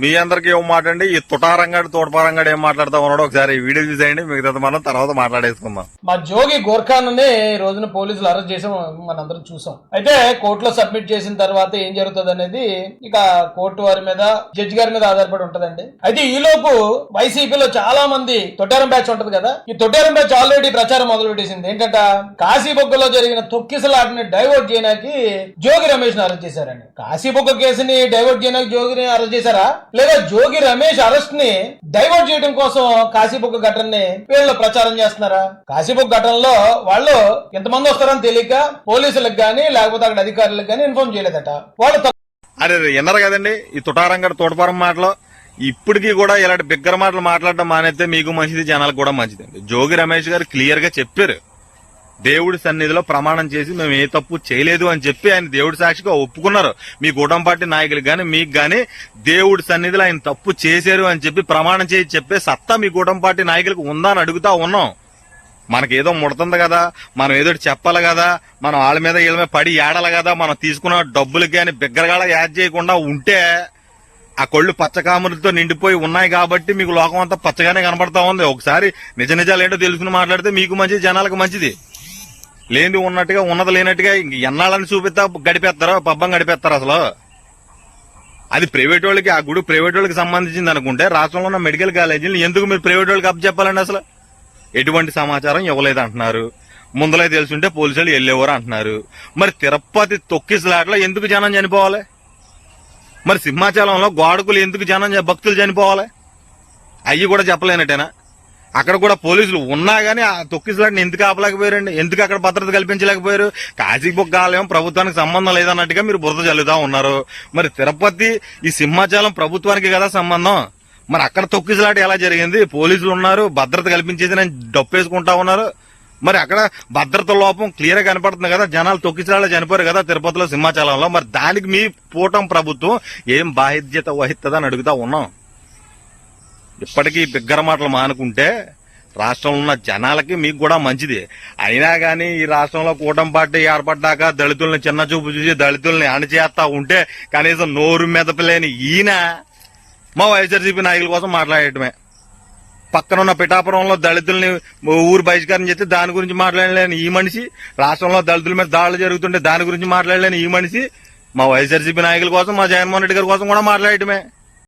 మీ అందరికీ ఏం మాట అండి. ఈ తుటారంగాడు తోటపారంగాడు ఏం మాట్లాడతా ఉన్నాడో ఒకసారి వీడియో చూసేయండి. మిగతా మనం తర్వాత మాట్లాడేసుకుందాం. మా జోగి గోర్ఖాన్ ఈ రోజున పోలీసులు అరెస్ట్ చేసాం మనందరం చూసాం. అయితే కోర్టులో సబ్మిట్ చేసిన తర్వాత ఏం జరుగుతుంది అనేది ఇక కోర్టు వారి మీద జడ్జి గారి మీద ఆధారపడి ఉంటదండి. అయితే ఈ లోపు వైసీపీలో చాలా మంది తొట్టారం బ్యాచ్ ఉంటది కదా. ఈ తొట్టారం బ్యాచ్ ఆల్రెడీ ప్రచారం మొదలు పెట్టేసింది. ఏంటంట? కాశీబొగ్గలో జరిగిన తొక్కిసలాటని డైవర్ట్ చేయడానికి జోగి రమేష్ని అరెస్ట్ చేశారండి కాశీబొగ్గ కేసుని డైవర్ట్ చేయడానికి జోగిని అరెస్ట్ చేశారా? లేదా జోగి రమేష్ అరెస్ట్ని డైవర్ట్ చేయడం కోసం కాశీబుక్ ఘటనని వీళ్ళు ప్రచారం చేస్తున్నారా? కాశీబుక్ ఘటనలో వాళ్ళు ఎంతమంది వస్తారని తెలియక పోలీసులకు గానీ లేకపోతే అక్కడ అధికారులకు గానీ ఇన్ఫార్మ్ చేయలేదట. వాళ్ళు అరే రే, విన్నారు కదండి ఈ తుటారంగా తోటపారం మాటలు. ఇప్పటికీ కూడా ఇలాంటి బిగ్గర మాటలు మాట్లాడడం మానేస్తే మీకు మంచిది జనాలకు కూడా మంచిదండి. జోగి రమేష్ గారు క్లియర్గా చెప్పారు. దేవుడి సన్నిధిలో ప్రమాణం చేసి మేము ఏ తప్పు చేయలేదు అని చెప్పి ఆయన దేవుడి సాక్షిగా ఒప్పుకున్నారు. మీ కూటమి పార్టీ కానీ మీకు కానీ దేవుడి సన్నిధిలో ఆయన తప్పు చేశారు అని చెప్పి ప్రమాణం చేసి చెప్పే సత్తా మీ కూటమి పార్టీ నాయకులకు ఉందా అని అడుగుతా ఉన్నాం. మనకేదో ముడుతుంది కదా మనం ఏదో చెప్పాలి కదా మనం వాళ్ళ మీద వీళ్ళ మీద పడి ఏడాలి కదా మనం తీసుకున్న డబ్బులకి కానీ బిగ్గరగాడ యాడ్ చేయకుండా ఉంటే ఆ కళ్ళు పచ్చకాములతో నిండిపోయి ఉన్నాయి కాబట్టి మీకు లోకం అంతా పచ్చగానే కనబడతా ఉంది. ఒకసారి నిజ నిజాలు ఏంటో తెలుసుకుని మాట్లాడితే మీకు మంచిది జనాలకు మంచిది. లేనిది ఉన్నట్టుగా ఉన్నది లేనట్టుగా ఎన్నాళ్ళని చూపిస్తా గడిపేస్తారో? పబ్బం గడిపేస్తారు అసలు? అది ప్రైవేట్ వాళ్ళకి ఆ గుడి ప్రైవేట్ వాళ్ళకి సంబంధించింది అనుకుంటే రాష్ట్రంలో ఉన్న మెడికల్ కాలేజీలు ఎందుకు మీరు ప్రైవేట్ వాళ్ళకి అప్ చెప్పాలండి అసలు? ఎటువంటి సమాచారం ఇవ్వలేదు అంటున్నారు. ముందలే తెలుసుంటే పోలీసులు వెళ్ళేవారు అంటున్నారు. మరి తిరుపతి తొక్కిసలాట్లో ఎందుకు జనం చనిపోవాలి? మరి సింహాచలంలో గోడకులు ఎందుకు జనం భక్తులు చనిపోవాలి? అయ్యి కూడా చెప్పలేనట్టేనా? అక్కడ కూడా పోలీసులు ఉన్నా కానీ ఆ తొక్కిసలాట్ని ఎందుకు ఆపలేకపోయారండి? ఎందుకు అక్కడ భద్రత కల్పించలేకపోయారు? కాశీబొగ్గ ఆలయం ప్రభుత్వానికి సంబంధం లేదన్నట్టుగా మీరు బురద చల్లుతా ఉన్నారు. మరి తిరుపతి ఈ సింహాచలం ప్రభుత్వానికి కదా సంబంధం? మరి అక్కడ తొక్కిసలాట ఎలా జరిగింది? పోలీసులు ఉన్నారు భద్రత కల్పించేది నేను డప్పేసుకుంటా ఉన్నారు. మరి అక్కడ భద్రత లోపం క్లియర్గా కనపడుతుంది కదా జనాలు తొక్కిసలాట చనిపోయారు కదా తిరుపతిలో సింహాచలంలో. మరి దానికి మీ పూటం ప్రభుత్వం ఏం బాధ్యత వహిస్తుందని అడుగుతా ఉన్నాం. ఇప్పటికీ బిగ్గర మాటలు మానుకుంటే రాష్ట్రంలో ఉన్న జనాలకి మీకు కూడా మంచిది. అయినా కానీ ఈ రాష్ట్రంలో కూటమి పార్టీ ఏర్పడ్డాక దళితుల్ని చిన్న చూపు చూసి దళితుల్ని అణచేస్తా ఉంటే కనీసం నోరు మెదపలేని ఈయన మా వైఎస్ఆర్సీపీ నాయకుల కోసం మాట్లాడటమే. పక్కన ఉన్న పిఠాపురంలో దళితుల్ని ఊరు బహిష్కారం చేస్తే దాని గురించి మాట్లాడలేని ఈ మనిషి రాష్ట్రంలో దళితుల మీద దాడులు జరుగుతుంటే దాని గురించి మాట్లాడలేని ఈ మనిషి మా వైఎస్ఆర్సీపీ నాయకుల కోసం మా జగన్మోహన్ రెడ్డి గారి కోసం కూడా మాట్లాడటమే.